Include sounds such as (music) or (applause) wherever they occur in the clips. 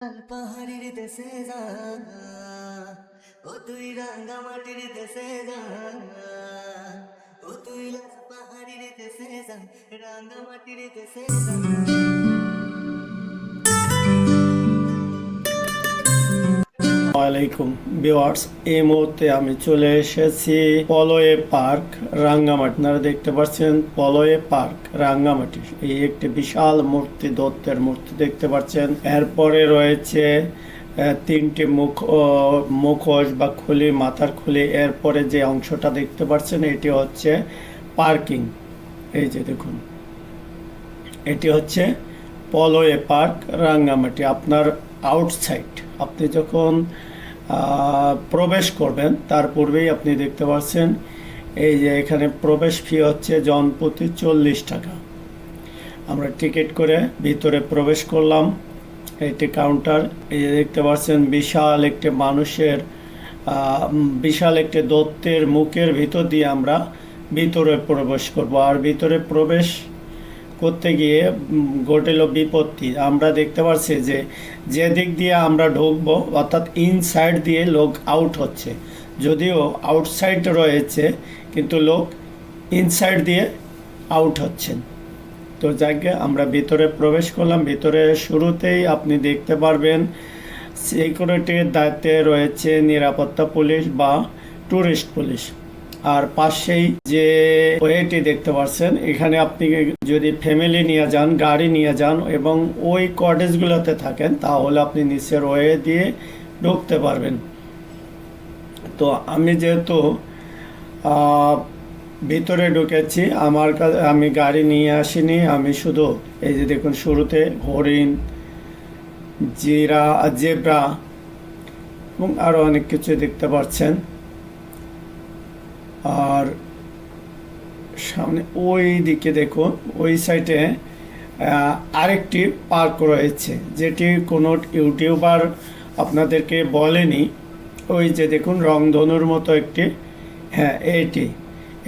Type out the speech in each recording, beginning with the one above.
পাহাড়ির দেশে যা, ও তুই রাঙ্গা মাটির দেশে যা, ও তুই লাল পাহাড়ির দেশে যা, রাঙ্গা মাটির দেশে যা। আলাইকুম, ভিউয়ার্স। এই মুহূর্তে আমি চলে এসেছি পলয়ে পার্ক, রাঙ্গামাটি। আপনারা দেখতে পাচ্ছেন পলয়ে পার্ক, রাঙ্গামাটি। এই একটি বিশাল মূর্তি, দত্তের মূর্তি দেখতে পাচ্ছেন। এরপরে রয়েছে তিনটি মুখ মুখোশ বা খুলি, মাথার খুলি। এরপরে যে অংশটা দেখতে পাচ্ছেন, এটি হচ্ছে পার্কিং। এই যে দেখুন, এটি হচ্ছে পলয়ে পার্ক, রাঙ্গামাটি। আপনার আউটসাইড, আপনি যখন প্রবেশ করবেন। তার পূর্বেই আপনি দেখতে পাচ্ছেন, এই যে এখানে প্রবেশ ফি হচ্ছে জনপ্রতি চল্লিশ টাকা। আমরা টিকিট করে ভিতরে প্রবেশ করলাম। একটি কাউন্টার, এই যে দেখতে পাচ্ছেন, বিশাল একটি মানুষের বিশাল একটি দত্তের মুখের ভিতর দিয়ে আমরা ভিতরে প্রবেশ করব। আর ভিতরে প্রবেশ করতে গিয়ে ঘটেল বিপত্তি। আমরা দেখতে পাচ্ছি যে যে দিক দিয়ে আমরা ঢুকবো, অর্থাৎ ইনসাইড দিয়ে লোক আউট হচ্ছে। যদিও আউটসাইড রয়েছে, কিন্তু লোক ইনসাইড দিয়ে আউট হচ্ছেন। তো যাকে আমরা ভিতরে প্রবেশ করলাম। ভিতরে শুরুতেই আপনি দেখতে পারবেন সিকিউরিটির দায়িত্বে রয়েছে নিরাপত্তা পুলিশ বা টুরিস্ট পুলিশ। আর পাশেই যে ওয়েটি দেখতে পাচ্ছেন এখানে আপনি যদি ফ্যামিলি নিয়ে যান, গাড়ি নিয়ে যান এবং ওই কটেজগুলোতে থাকেন, তাহলে আপনি নিচের ওয়ে দিয়ে ঢুকতে পারবেন। তো আমি যেহেতু ভিতরে ঢুকেছি, আমার কাছে আমি গাড়ি নিয়ে আসিনি, আমি শুধু এই যে দেখুন শুরুতে হরিণ, জিরা, জেব্রা এবং আরও অনেক কিছু দেখতে পাচ্ছেন। আর সামনে ওই দিকে দেখুন, ওই সাইডে আরেকটি পার্ক রয়েছে, যেটি কোনো ইউটিউবার আপনাদেরকে বলেনি। ওই যে দেখুন, রংধনুর মতো একটি হ্যাঁ এটি,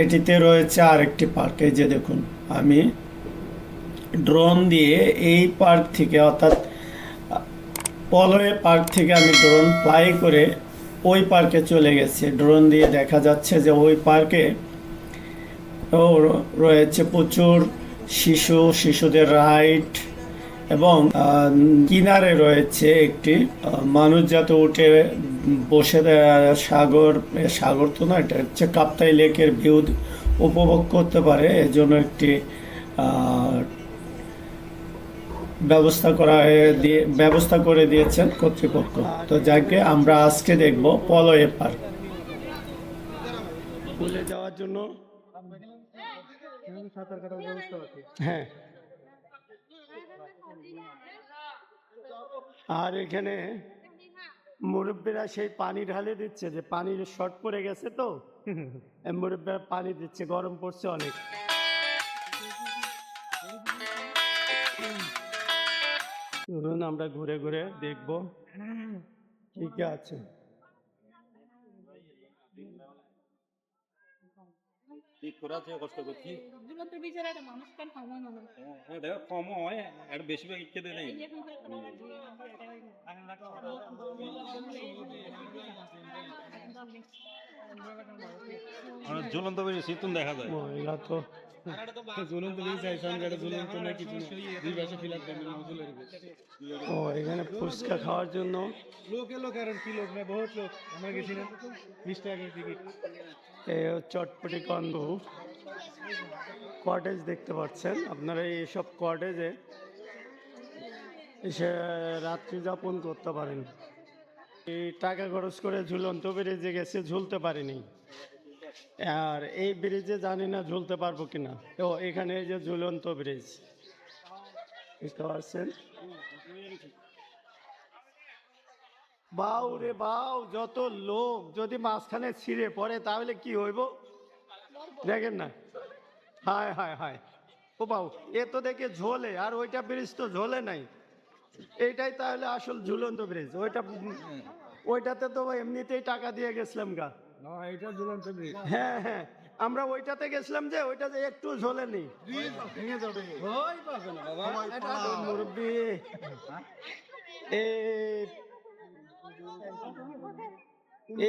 এটিতে রয়েছে আরেকটি পার্ক। এই যে দেখুন, আমি ড্রোন দিয়ে এই পার্ক থেকে, অর্থাৎ পলয়ে পার্ক থেকে আমি ড্রোন ফ্লাই করে ওই পার্কে চলে গেছে। ড্রোন দিয়ে দেখা যাচ্ছে যে ওই পার্কে রয়েছে প্রচুর শিশু, শিশুদের রাইড এবং কিনারে রয়েছে একটি মানুষ যাতে উঠে বসে সাগর সাগর তো না, এটা হচ্ছে কাপ্তাই লেকের ভিউ উপভোগ করতে পারে। এজন্য একটি ব্যবস্থা করা হয়ে দিয়ে ব্যবস্থা করে দিয়েছেন কর্তৃপক্ষ। তো যাকে আমরা আজকে দেখব পলয়ে পার্ক ভুলে যাওয়ার জন্য হ্যাঁ। আর এখানে মুরব্বীরা সেই পানি ঢালে দিচ্ছে যে পানির শর্ট পড়ে গেছে তো। মুরব্বীরা পানি দিচ্ছে গরম পড়ছে অনেক। এই যে এখন করে কোনো কাজ দিয়ে আমরা ঝুলন্ত বেশি শীতুন দেখা যায়। মহিলা তো ও এখানে ফুচকা খাওয়ার জন্য। লোক এলো কারণ কি লোক না বহুত লোক। আমরা গেছি না। বিশ টাকা টিকিট এই চটপটি কন্দ কটেজ দেখতে পাচ্ছেন। আপনারা এইসব কটেজে এসে রাত্রি যাপন করতে পারেন। এই টাকা খরচ করে ঝুলন্ত বেড়ে যে গেছে ঝুলতে পারিনি। আর এই ব্রিজে জানি না ঝুলতে পারব কিনা। ও, এখানে এই যে ঝুলন্ত ব্রিজ বুঝতে পাচ্ছেন বাউ রে বাউ, যত লোক যদি মাঝখানে ছিঁড়ে পড়ে, তাহলে কি হইব? দেখেন না। হায় হায় হায়। ও বাউ, এ তো দেখে ঝোলে, আর ওইটা ব্রিজ তো ঝোলে নাই। এইটাই তাহলে আসল ঝুলন্ত ব্রিজ ওইটা, ওইটাতে তো এমনিতেই টাকা দিয়ে গেছিলাম গা। না এটা ঝুলন্ত ব্রিজ। হ্যাঁ হ্যাঁ আমরা ওইটাতে গেছিলাম যে ওইটা যে একটু ঝোলে নেই ভেঙে যাবে। ওই পাবে না বাবা। মুরব্বী।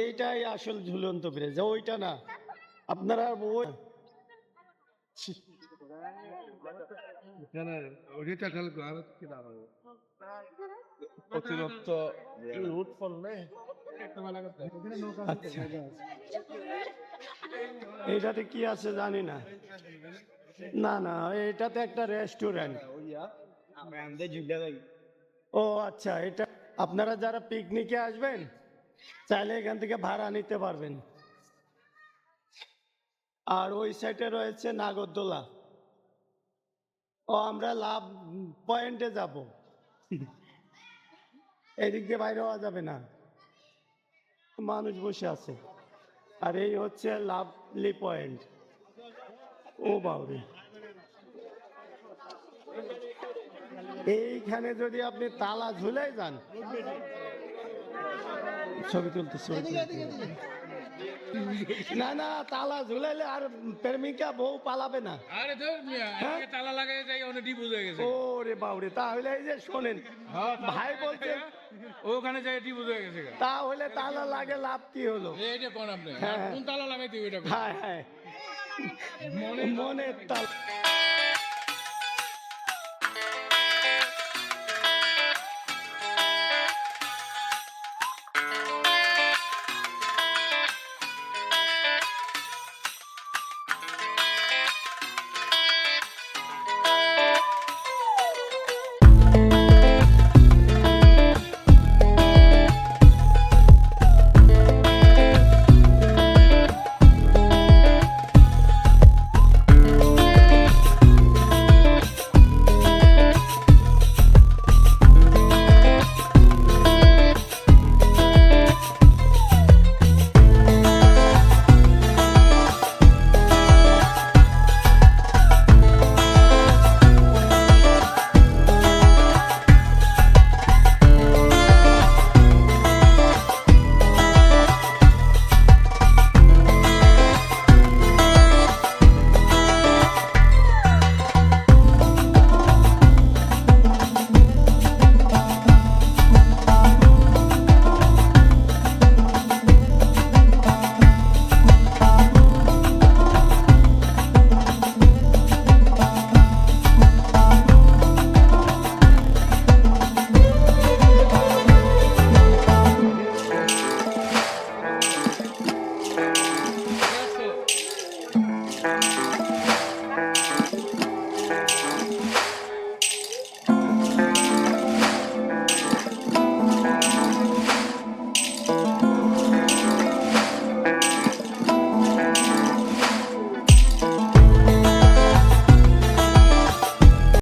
এইটাই আসল ঝুলন্ত ব্রিজ ওইটা না। আপনারা ওই অতিরিক্ত রুট এইটাতে কি আছে জানি না। না না, এটাতে একটা রেস্টুরেন্ট ও আচ্ছা এটা আপনারা যারা পিকনিকে আসবেন, চাইলে এখান থেকে ভাড়া নিতে পারবেন। আর ওই সাইডে রয়েছে নাগরদোলা। ও, আমরা লাভ পয়েন্টে যাব। এদিক দিয়ে বাইরে হওয়া যাবে না। মানুষ বসে আছে। আর এই হচ্ছে লাভলি পয়েন্ট। ও বাউরে এইখানে যদি আপনি তালা ঝুলে যান। ছবি তুলতে, ছবি। (laughs) না না তালা ঝুলাইলে আর প্রেমিকা বউ পালাবে না আরে ধর হ্যাঁ? তালা লাগাই যাই অনেক হয়ে গেছে ও রে বাউরে তাহলে এই যে শোনেন ভাই বলছে ওখানে যাই ডিপোজ হয়ে গেছে। তাহলে তালা লাগে লাভ কি হলো এইটা কোন আপনি হ্যাঁ। কোন তালা লাগাইতে ওইটা কোন? হ্যাঁ হ্যাঁ মনের তালা